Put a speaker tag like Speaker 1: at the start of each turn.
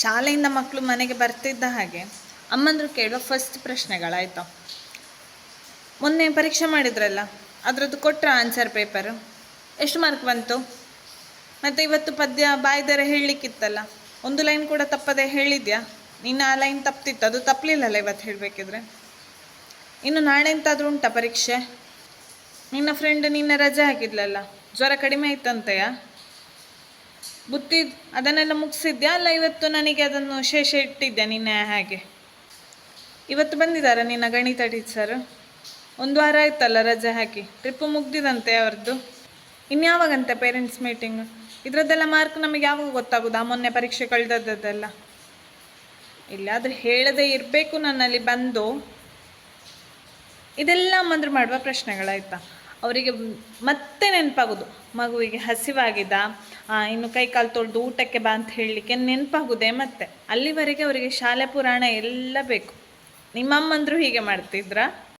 Speaker 1: ಶಾಲೆಯಿಂದ ಮಕ್ಕಳು ಮನೆಗೆ ಬರ್ತಿದ್ದ ಹಾಗೆ ಅಮ್ಮಂದರು ಕೇಳುವ ಫಸ್ಟ್ ಪ್ರಶ್ನೆಗಳಾಯ್ತು. ಮೊನ್ನೆ ಪರೀಕ್ಷೆ ಮಾಡಿದ್ರಲ್ಲ, ಅದರದ್ದು ಕೊಟ್ಟರು ಆನ್ಸರ್ ಪೇಪರ್ ಎಷ್ಟು ಮಾರ್ಕ್ ಬಂತು? ಮತ್ತು ಇವತ್ತು ಪದ್ಯ ಬಾಯ್ದರೆ ಹೇಳಲಿಕ್ಕಿತ್ತಲ್ಲ, ಒಂದು ಲೈನ್ ಕೂಡ ತಪ್ಪದೆ ಹೇಳಿದ್ಯಾ? ನಿನ್ನ ಆ ಲೈನ್ ತಪ್ಪಿತ್ತು ಅದು ತಪ್ಪಲಿಲ್ಲಲ್ಲ ಇವತ್ತು ಹೇಳಬೇಕಿದ್ರೆ? ಇನ್ನು ನಾಳೆ ಎಂತಾದರೂ ಉಂಟಾ ಪರೀಕ್ಷೆ? ನಿನ್ನ ಫ್ರೆಂಡ್ ನಿನ್ನ ರಜೆ ಹಾಕಿದ್ಲಲ್ಲ, ಜ್ವರ ಕಡಿಮೆ ಆಯ್ತಂತೆಯಾ? ಬುತ್ತಿ ಅದನ್ನೆಲ್ಲ ಮುಗಿಸಿದ್ಯಾ? ಅಲ್ಲ ಇವತ್ತು ನನಗೆ ಅದನ್ನು ಶೇಷ ಇಟ್ಟಿದ್ದೆ ನಿನ್ನೆ ಹಾಗೆ? ಇವತ್ತು ಬಂದಿದ್ದಾರಾ ನಿನ್ನ ಗಣಿತ ಟೀಚರ್? ಒಂದು ವಾರ ಆಯ್ತಲ್ಲ ರಜೆ ಹಾಕಿ? ಟ್ರಿಪ್ಪು ಮುಗ್ದಿದಂತೆ ಅವ್ರದ್ದು ಇನ್ಯಾವಾಗಂತೆ ಪೇರೆಂಟ್ಸ್ ಮೀಟಿಂಗ್ ಇದರದ್ದೆಲ್ಲ ಮಾರ್ಕ್ ನಮಗೆ ಯಾವಾಗ ಗೊತ್ತಾಗೋದು? ಆ ಮೊನ್ನೆ ಪರೀಕ್ಷೆ ಕಳೆದದ್ದೆಲ್ಲ? ಇಲ್ಲಾದರೆ ಹೇಳದೇ ಇರಬೇಕು ನನ್ನಲ್ಲಿ ಬಂದು. ಇದೆಲ್ಲ ಮಂದ್ರೆ ಮಾಡುವ ಪ್ರಶ್ನೆಗಳಾಯ್ತಾ? ಅವರಿಗೆ ಮತ್ತೆ ನೆನಪಾಗೋದು. ಮಗುವಿಗೆ ಹಸಿವಾಗಿದ ಇನ್ನು ಕೈ ಕಾಲು ತೊಳೆದು ಊಟಕ್ಕೆ ಬಾ ಅಂತ ಹೇಳಲಿಕ್ಕೆ ನೆನಪಾಗುದೇ ಮತ್ತೆ. ಅಲ್ಲಿವರೆಗೆ ಅವರಿಗೆ ಶಾಲೆ ಪುರಾಣ ಎಲ್ಲ ಬೇಕು. ನಿಮ್ಮಮ್ಮಂದ್ರು ಹೀಗೆ ಮಾಡ್ತಿದ್ರಾ?